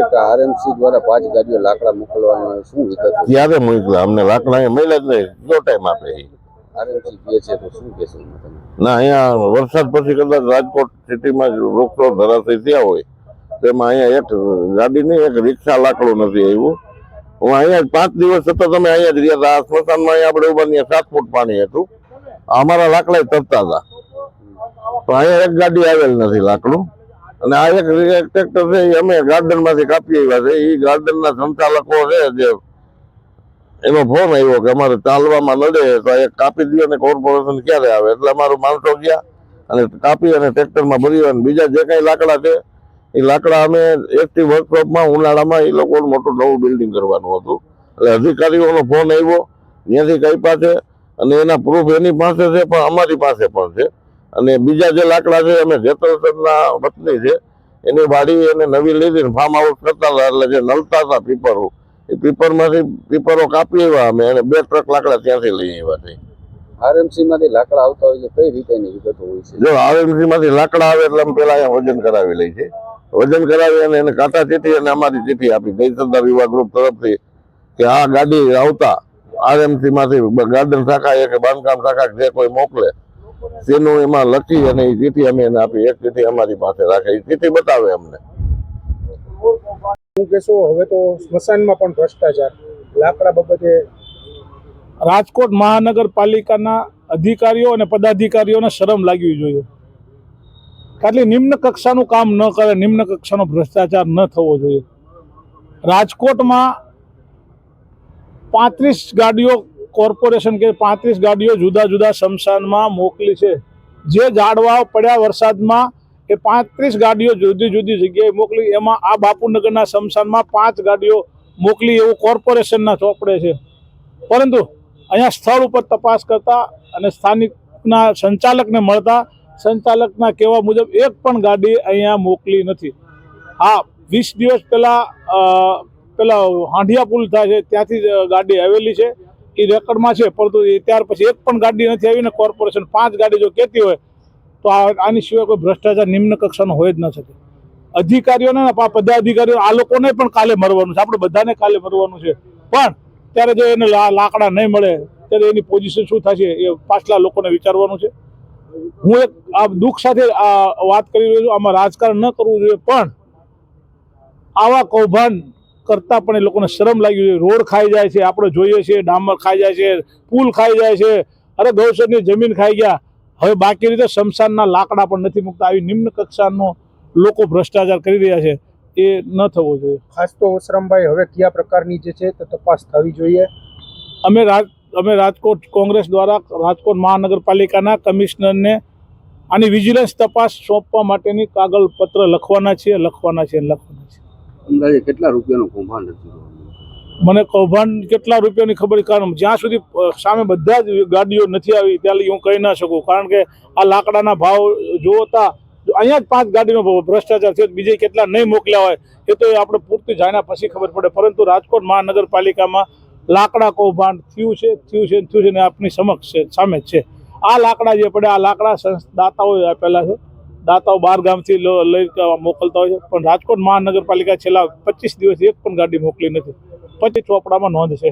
RMC દ્વારા પાંચ ગાડીઓ લાકડા મોકલવામાં શું વિગત ક્યારે મોકલા. અમને લાકડા અહીંયા જ નહીં. જો ટાઈમ આપે આરએમસી કહે છે તો શું કહેશો ના અહીંયા વરસાદ પછી કદાચ રાજકોટ સિટીમાં વૃક્ષો ધરાશય થયા હોય. તેમાં અહીંયા એક ગાડી નહીં એક રિક્ષા લાકડું નથી આવ્યું. હું અહીંયા પાંચ દિવસ સતત અમે અહીંયા જ રહ્યા હતા. આ સ્મશાનમાં અહીંયા આપણે ઊભા ત્યાં સાત ફૂટ પાણી હતું. અમારા લાકડા તરતા હતા. તો અહીંયા એક ગાડી આવેલ નથી લાકડું. અને આ એક ટ્રેક્ટર છે એ અમે ગાર્ડનમાંથી કાપી આવ્યા છે. એ ગાર્ડનના સંચાલકો છે જે એનો ફોન આવ્યો કે અમારે ચાલવામાં લડે તો એક કાપી દો અને કોર્પોરેશન ક્યારે આવે? એટલે અમારું માણસો ગયા અને કાપી અને ટ્રેક્ટરમાં ભરી અને બીજા જે કાંઈ લાકડા છે એ લાકડા અમે એકથી વર્કશોપમાં ઉનાળામાં એ લોકોનું મોટું નવું બિલ્ડિંગ કરવાનું હતું. એટલે અધિકારીઓનો ફોન આવ્યો, ત્યાંથી કાપ્યા છે અને એના પ્રૂફ એની પાસે છે, પણ અમારી પાસે પણ છે. અને બીજા જે લાકડા છે અમે જેતલસરના વતની છે એની વાડી એને નવી લીધી ને ફાર્મ હાઉસ કરતા હતા એટલે જે નલતા હતા પીપરો એ પીપરમાંથી પીપરો કાપી આવ્યા અમે અને બે ટ્રક લાકડા ત્યાંથી લઈ આવ્યા છે. આરએમસી લાકડા આવતા હોય છે કઈ રીતે એની વિગતો હોય છે? જો આરએમસી માંથી લાકડા આવે એટલે અમે પહેલાં અહીંયા વજન કરાવી લઈ છે વજન કરાવી અને એને કાંટા ચીઠી અને અમારી ચીઠી આપી. ગઈ સરદાર યુવા ગ્રુપ તરફથી કે આ ગાડી આવતા આરએમસીમાંથી ગાર્ડન શાખા કે બાંધકામ શાખા જે કોઈ મોકલે તેનું એમાં લખી અને એ ચીઠી અમે એને આપી, એક ચીઠી અમારી પાસે રાખે એ ચીઠી બતાવે અમને. હું કહેશું, હવે તો સ્મશાનમાં પણ ભ્રષ્ટાચાર. લાકડા બાબતે રાજકોટ મહાનગરપાલિકાના અધિકારીઓ અને પદાધિકારીઓને શરમ લાગવી જોઈએ. ખાલી નિમ્ન કક્ષાનું કામ ન કરે, નિમ્ન કક્ષાનો ભ્રષ્ટાચાર ન થવો જોઈએ. રાજકોટમાં પાંત્રીસ ગાડીઓ કોર્પોરેશન કે પાંત્રીસ ગાડીઓ જુદા જુદા શમશાનમાં મોકલી છે. જે ઝાડવાઓ પડ્યા વરસાદમાં એ પાંત્રીસ ગાડીઓ જુદી જુદી જગ્યાએ મોકલી, એમાં આ બાપુનગરના શમશાનમાં પાંચ ગાડીઓ મોકલી એવું કોર્પોરેશનના ચોપડે છે. પરંતુ અહીંયા સ્થળ ઉપર તપાસ કરતા અને સ્થાનિકના સંચાલકને મળતા સંચાલકના કહેવા મુજબ એક પણ ગાડી અહીંયા મોકલી નથી. હા, વીસ દિવસ પહેલાં પેલા હાંડિયા પુલ થાય છે, ત્યાંથી ગાડી આવેલી છે. એ રેકર્ડમાં છે, પરંતુ એ ત્યાર પછી એક પણ ગાડી નથી આવીને કોર્પોરેશન પાંચ ગાડી જો કહેતી હોય, તો આની સિવાય કોઈ ભ્રષ્ટાચાર નિમ્ન કક્ષાનો હોય જ ન શકે. અધિકારીઓને બધા અધિકારીઓ આ લોકોને પણ કાલે મરવાનું છે. આપણે બધાને કાલે મરવાનું છે. પણ ત્યારે જો એને લાકડા નહીં મળે, ત્યારે એની પોઝિશન શું થશે એ પાછલા લોકોને વિચારવાનું છે. હું એક આ દુઃખ સાથે આ વાત કરી રહ્યો છું. આમાં રાજકારણ ન કરવું જોઈએ, પણ આવા કૌભાંડ કરતા પણ એ લોકોને શરમ લાગી જોઈએ રોડ ખાઈ જાય છે આપણે જોઈએ છીએ ડામર ખાઈ જાય છે પુલ ખાઈ જાય છે. અરે ગૌસરની જમીન ખાઈ ગયા. હવે બાકી રીતે શમશાનના લાકડા પણ નથી મૂકતા. આવી નિમ્ન કક્ષાનો લોકો ભ્રષ્ટાચાર કરી રહ્યા છે. એ ન થવો જોઈએ. ખાસ તો વસરામભાઈ હવે કયા પ્રકારની જે છે તે તપાસ થવી જોઈએ? અમે રાજ અમે રાજકોટ કોંગ્રેસ દ્વારા રાજકોટ મહાનગરપાલિકાના કમિશનરને આની વિજિલન્સ તપાસ સોંપવા માટેની કાગળ પત્ર લખવાના છીએ લખવાના છીએ લખવાના છે અંદાજે કેટલા રૂપિયાનું કૌભાંડ હતું મને કૌભાંડ કેટલા રૂપિયાની ખબર કારણ જ્યાં સુધી સામે બધા જ ગાડીઓ નથી આવી, ત્યાં હું કહી ના શકું. કારણ કે આ લાકડાના ભાવ જોતા અહીંયા જ પાંચ ગાડીનો ભ્રષ્ટાચાર છે બીજે કેટલા નહીં મોકલ્યા હોય, એ તો આપણે પૂરતી જાણ્યા પછી ખબર પડે. પરંતુ રાજકોટ મહાનગરપાલિકામાં લાકડા કૌભાંડ થયું છે થયું છે થયું છે ને આપની સમક્ષ છે, સામે છે. આ લાકડા જે પડે આ લાકડા દાતાઓએ આપેલા છે. દાતાઓ બાર ગામથી લઈ મોકલતા હોય છે. પણ રાજકોટ મહાનગરપાલિકા છેલ્લા પચીસ દિવસથી એક પણ ગાડી મોકલી નથી. પચીસ ચોપડામાં નોંધ છે.